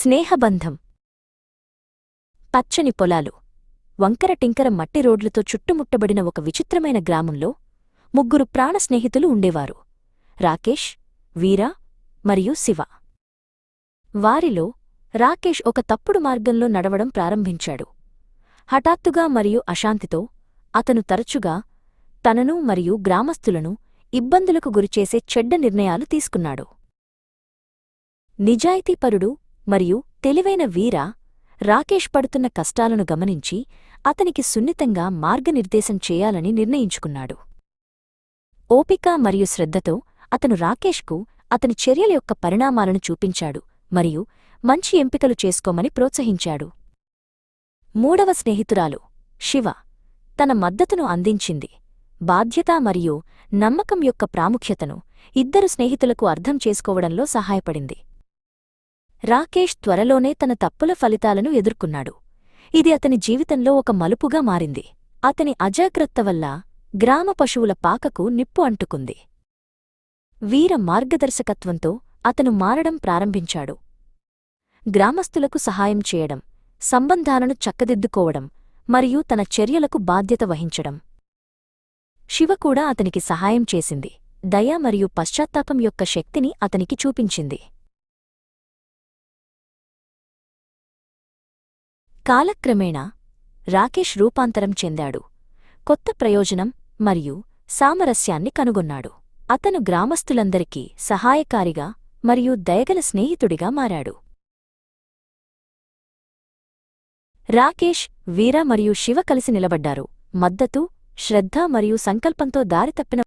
స్నేహబంధం. పచ్చని పొలాలు వంకర టింకర మట్టి రోడ్లతో చుట్టుముట్టబడిన ఒక విచిత్రమైన గ్రామంలో ముగ్గురు ప్రాణ స్నేహితులు ఉండేవారు రాకేష్ వీర మరియు శివ. వారిలో రాకేష్ ఒక తప్పుడు మార్గంలో నడవడం ప్రారంభించాడు. హఠాత్తుగా మరియు అశాంతితో అతను తరచుగా తనను మరియు గ్రామస్తులను ఇబ్బందులకు గురిచేసే చెడ్డ నిర్ణయాలు తీసుకున్నాడు. నిజాయితీపరుడు మరియు తెలివైన వీర రాకేష్ పడుతున్న కష్టాలను గమనించి అతనికి సున్నితంగా మార్గనిర్దేశం చేయాలని నిర్ణయించుకున్నాడు. ఓపిక మరియు శ్రద్ధతో అతను రాకేష్కు అతని చర్యల యొక్క పరిణామాలను చూపించాడు మరియు మంచి ఎంపికలు చేసుకోమని ప్రోత్సహించాడు. మూడవ స్నేహితురాలు శివ తన మద్దతును అందించింది. బాధ్యత మరియు నమ్మకం యొక్క ప్రాముఖ్యతను ఇద్దరు స్నేహితులకు అర్థం చేసుకోవడంలో సహాయపడింది. రాకేష్ త్వరలోనే తన తప్పుల ఫలితాలను ఎదుర్కొన్నాడు. ఇది అతని జీవితంలో ఒక మలుపుగా మారింది. అతని అజాగ్రత్త వల్ల గ్రామ పశువుల పాకకు నిప్పు అంటుకుంది. వీర మార్గదర్శకత్వంతో అతను మారడం ప్రారంభించాడు. గ్రామస్తులకు సహాయం చేయడం సంబంధాలను చక్కదిద్దుకోవడం మరియు తన చర్యలకు బాధ్యత వహించడం. శివ కూడా అతనికి సహాయం చేసింది. దయ మరియు పశ్చాత్తాపం యొక్క శక్తిని అతనికి చూపించింది. కాలక్రమేణా రాకేష్ రూపాంతరం చెందాడు. కొత్త ప్రయోజనం మరియు సామరస్యాన్ని కనుగొన్నాడు. అతను గ్రామస్తులందరికీ సహాయకారిగా మరియు దయగల స్నేహితుడిగా మారాడు. రాకేష్ వీర మరియు శివ కలిసి నిలబడ్డారు. మద్దతు శ్రద్ధ మరియు సంకల్పంతో దారితప్పిన